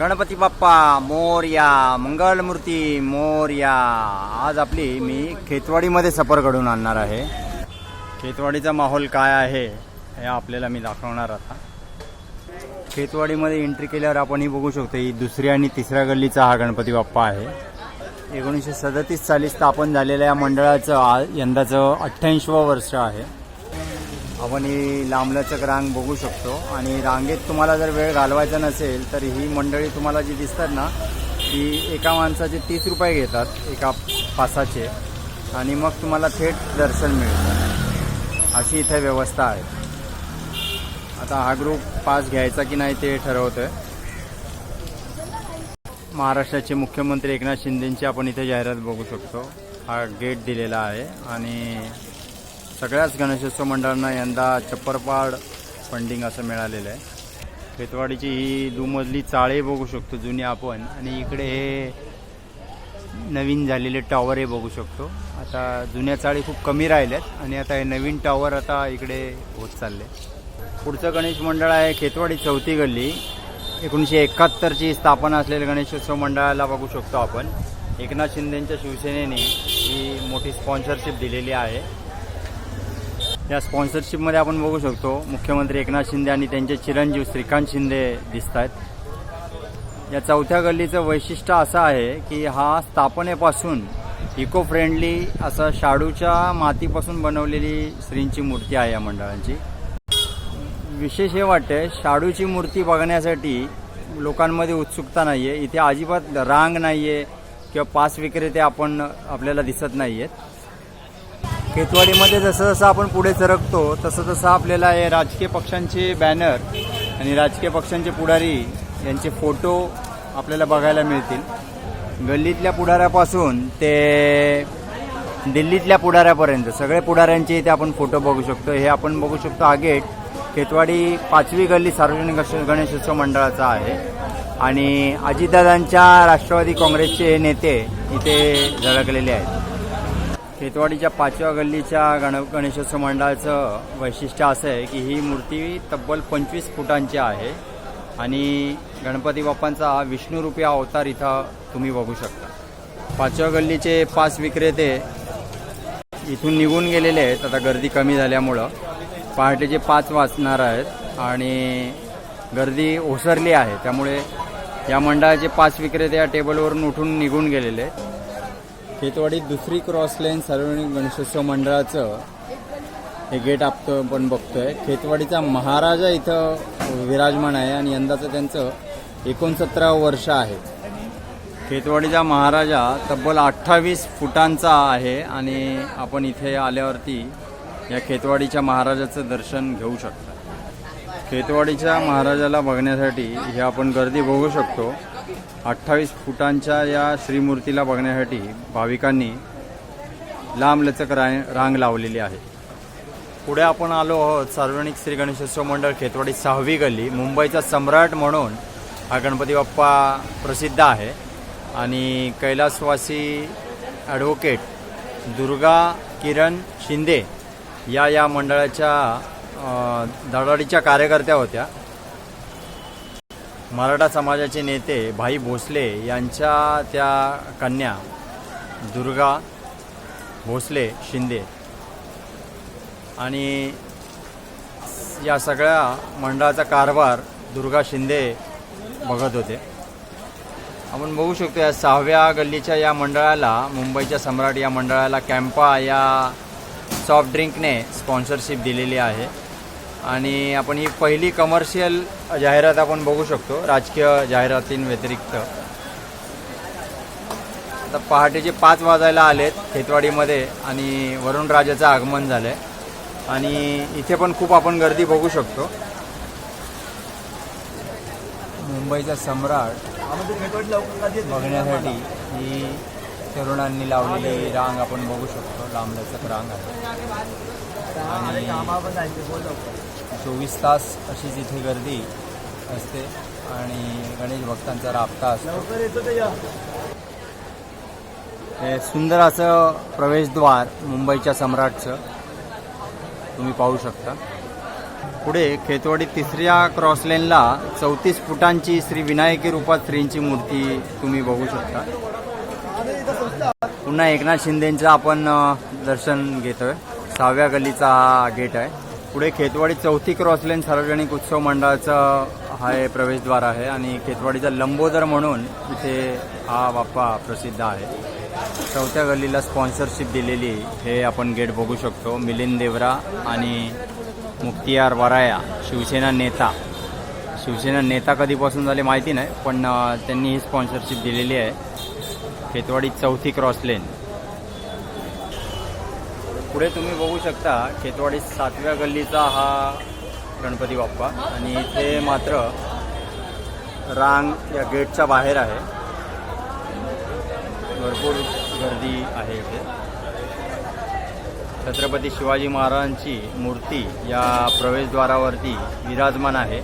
गणपती बाप्पा मोरया मंगलमूर्ती मोरया. आज आपली मी खेतवाडीमध्ये सफर घडून आणणार आहे. खेतवाडीचा माहोल काय आहे हे आपल्याला मी दाखवणार आता. खेतवाडीमध्ये एंट्री केल्यावर आपण ही बघू शकतो ही दुसऱ्या आणि तिसऱ्या गल्लीचा हा गणपती बाप्पा आहे. एकोणीसशे सदतीस साली स्थापन झालेल्या या मंडळाचं यंदाचं अठ्ठ्याऐंशीवं वर्ष आहे. आपण ही लांबलचक रांग बघू शकतो. आणि रांगेत तुम्हाला जर वेळ घालवायचा नसेल तर ही मंडळी तुम्हाला जी दिसतात ना ती एका माणसाचे तीस रुपये घेतात एका पासाचे. आणि मग तुम्हाला थेट दर्शन मिळतं. अशी इथे व्यवस्था आहे. आता हा ग्रुप पास घ्यायचा की नाही ते ठरवतोय. महाराष्ट्राचे मुख्यमंत्री एकनाथ शिंदेंची आपण इथे जाहिरात बघू शकतो. हा गेट दिलेला आहे. आणि सगळ्याच गणेशोत्सव मंडळांना यंदा चप्परपाड फंडिंग असं मिळालेलं आहे. खेतवाडीची ही दुमजली चाळे बघू शकतो जुनी आपण. आणि इकडे हे नवीन झालेले टॉवर हे बघू शकतो. आता जुन्या चाळी खूप कमी राहिल्यात आणि आता हे नवीन टॉवर आता इकडे होत चालले. पुढचं गणेश मंडळ आहे खेतवाडी चौथी गल्ली. एकोणीसशे एकाहत्तरची स्थापना असलेल्या गणेशोत्सव मंडळाला बघू शकतो आपण. एकनाथ शिंदेंच्या शिवसेनेने ही मोठी स्पॉन्सरशिप दिलेली आहे. या स्पॉन्सरशिपमध्ये आपण बघू शकतो मुख्यमंत्री एकनाथ शिंदे आणि त्यांचे चिरंजीव श्रीकांत शिंदे दिसत आहेत या चौथ्या गल्लीचं वैशिष्ट्य असं आहे की हा स्थापनेपासून इको फ्रेंडली असं शाडूच्या मातीपासून बनवलेली श्रींची मूर्ती आहे या मंडळांची. विशेष हे वाटतं शाडूची मूर्ती बघण्यासाठी लोकांमध्ये उत्सुकता नाही आहे इथे अजिबात रांग नाही आहे किंवा पास विक्रेते आपण आपल्याला दिसत नाही आहेत खेतवाडीमध्ये जसं जसं आपण पुढे सरकतो तसं तसं आपल्याला हे राजकीय पक्षांचे बॅनर आणि राजकीय पक्षांचे पुढारी यांचे फोटो आपल्याला बघायला मिळतील. गल्लीतल्या पुढाऱ्यापासून ते दिल्लीतल्या पुढाऱ्यापर्यंत सगळे पुढाऱ्यांचे इथे आपण फोटो बघू शकतो. हे आपण बघू शकतो हा गेट खेतवाडी पाचवी गल्ली सार्वजनिक गणेशोत्सव मंडळाचा आहे आणि अजितदादांच्या राष्ट्रवादी काँग्रेसचे हे नेते इथे झळकलेले आहेत. खेतवाडीच्या पाचव्या गल्लीच्या गण गणेशोत्सव मंडळाचं वैशिष्ट्य असं आहे की ही मूर्ती तब्बल पंचवीस फुटांची आहे आणि गणपती बाप्पांचा विष्णुरूपी अवतार इथं तुम्ही बघू शकता. पाचव्या गल्लीचे पाच विक्रेते इथून निघून गेलेले आहेत. आता गर्दी कमी झाल्यामुळं. पहाटेचे पाच वाजणार आहेत आणि गर्दी ओसरली आहे. त्यामुळे या मंडळाचे पाच विक्रेते या टेबलवरून उठून निघून गेलेले आहेत. खेतवाडी दुसरी क्रॉस लाईन सार्वजनिक गणेशोत्सव मंडळाचं हे गेट आपण पण बघतोय. खेतवाडीचा महाराजा इथं विराजमान आहे आणि यंदाचं त्यांचं एकोणसतरावं वर्ष आहे. खेतवाडीचा महाराजा तब्बल अठ्ठावीस फुटांचा आहे आणि आपण इथे आल्यावरती या खेतवाडीच्या महाराजाचं दर्शन घेऊ शकता. खेतवाडीच्या महाराजाला बघण्यासाठी हे आपण गर्दी बघू शकतो. अठ्ठावीस फुटांच्या या श्रीमूर्तीला बघण्यासाठी भाविकांनी लांबलचक रा रांग लावलेली आहे. पुढे आपण आलो आहोत सार्वजनिक श्री गणेशोत्सव मंडळ खेतवाडी सहावी गल्ली. मुंबईचा सम्राट म्हणून हा गणपती बाप्पा प्रसिद्ध आहे. आणि कैलासवासी ॲडव्होकेट दुर्गा किरण शिंदे या या मंडळाच्या अ, धडाडीच्या कार्यकर्त्या होत्या. मराठा समाजाचे नेते भाई भोसले यांच्या त्या कन्या दुर्गा भोसले शिंदे आणि या सगळ्या मंडळाचा कारभार दुर्गा शिंदे बघत होते. आपण बघू शकतो या सहाव्या गल्लीच्या या मंडळाला मुंबईच्या सम्राट या मंडळाला कॅम्पा या सॉफ्ट ड्रिंकने स्पॉन्सरशिप दिलेली आहे. आणि आपण ही पहिली कमर्शियल जाहिरात आपण बघू शकतो राजकीय जाहिरातींव्यतिरिक्त. आता पहाटेचे पाच वाजायला आलेत खेतवाडीमध्ये आणि वरुणराजाचं आगमन झालं आहे आणि इथे पण खूप आपण गर्दी बघू शकतो. मुंबईचा सम्राट बघण्यासाठी ही तरुणांनी लावलेली रांग आपण बघू शकतो लांबलचक रांग आहे. चोवीस तास अशीच इथे गर्दी असते आणि गणेश भक्तांचा राबता असतो. हे सुंदर असं प्रवेशद्वार मुंबईच्या सम्राटचं. तुम्ही पाहू शकता. पुढे खेतवाडी तिसऱ्या क्रॉस लेनला चौतीस फुटांची श्री विनायकी रूपात श्रींची मूर्ती तुम्ही बघू शकता. पुन्हा एकनाथ शिंदेचं आपण दर्शन घेतोय. सहाव्या गल्लीचा हा गेट आहे. पुढे खेतवाडी चौथी क्रॉस लेन सार्वजनिक उत्सव मंडळाचं हा प्रवेशद्वार आहे आणि खेतवाडीचा लंबोदर म्हणून इथे हा बाप्पा प्रसिद्ध आहे. चौथ्या गल्लीला स्पॉन्सरशिप दिलेली हे आपण गेट बघू शकतो. मिलिंद देवरा आणि मुक्तियार वराया शिवसेना नेता. शिवसेना नेता कधीपासून झाले माहिती नाही पण त्यांनी ही स्पॉन्सरशिप दिलेली आहे. खेतवाडी चौथी क्रॉस लेन पुढे तुम्ही बघू शकता खेतवाडी सातव्या गल्लीचा हा गणपती बाप्पा. आणि इथे मात्र रांग या गेटच्या बाहेर आहे. भरपूर गर्दी आहे इथे. छत्रपती शिवाजी महाराजांची मूर्ती या प्रवेशद्वारावरती विराजमान आहे.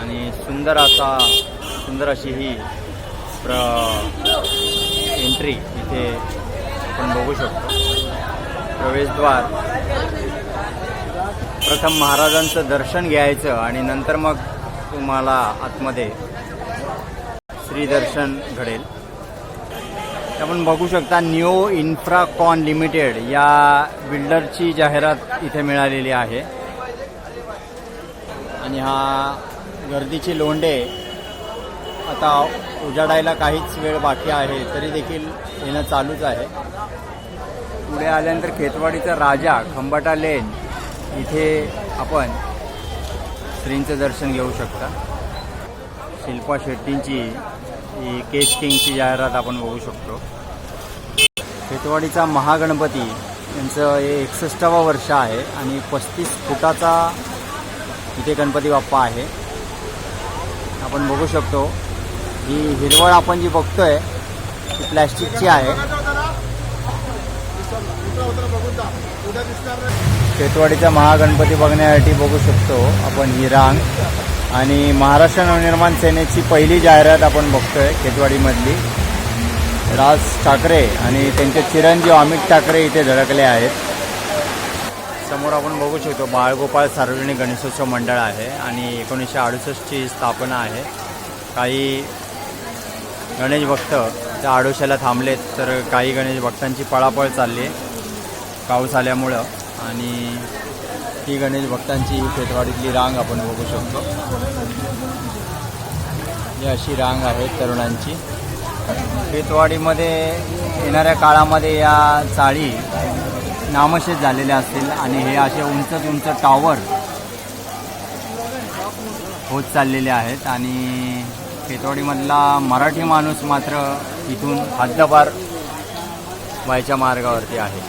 आणि सुंदर असा सुंदर अशी ही प्र एंट्री इथे आपण बघू शकतो. प्रवेशद्वार. प्रथम महाराजांचं दर्शन घ्यायचं आणि नंतर मग तुम्हाला आतमध्ये श्रीदर्शन घडेल. आपण बघू शकता न्यू इन्फ्राकॉन लिमिटेड या बिल्डरची जाहिरात इथे मिळालेली आहे. आणि हा गर्दीची लोंढे आता उजाडायला काहीच वेळ बाकी आहे तरी देखील येणं चालूच आहे. पुढे आल्यानंतर खेतवाडीचा राजा खंबाटा लेन इथे आपण श्रींचं दर्शन घेऊ शकता. शिल्पा शेट्टींची ही केश किंगची जाहिरात आपण बघू शकतो. खेतवाडीचा महागणपती यांचं हे एकसष्टावं वर्ष आहे आणि पस्तीस फुटाचा इथे गणपती बाप्पा आहे. आपण बघू शकतो. ही हिरवळ आपण जी बघतोय ती प्लॅस्टिकची आहे. शेतवाडीचा महागणपती बघण्यासाठी बघू शकतो आपण ही रांग. आणि महाराष्ट्र नवनिर्माण सेनेची पहिली जाहिरात आपण बघतोय खेतवाडीमधली राज ठाकरे आणि त्यांचे चिरंजीव अमित ठाकरे इथे धडकले आहेत. समोर आपण बघू शकतो बाळगोपाळ सार्वजनिक गणेशोत्सव मंडळ आहे आणि एकोणीसशे अडुसष्टची स्थापना आहे. काही गणेश भक्त त्या आडोशाला थांबलेत तर काही गणेश भक्तांची पळापळ चालली आहे. पाऊस आल्यामुळं आणि ही गणेश भक्तांची ही खेतवाडीतली रांग आपण बघू शकतो. ही अशी रांग आहे तरुणांची. खेतवाडीमध्ये येणाऱ्या काळामध्ये या चाळी नामशेष झालेल्या असतील आणि हे असे उंच उंच टॉवर होत चाललेले आहेत आणि खेतवाडीमधला मराठी माणूस मात्र इथून हद्दपार व्हायच्या मार्गावरती आहे.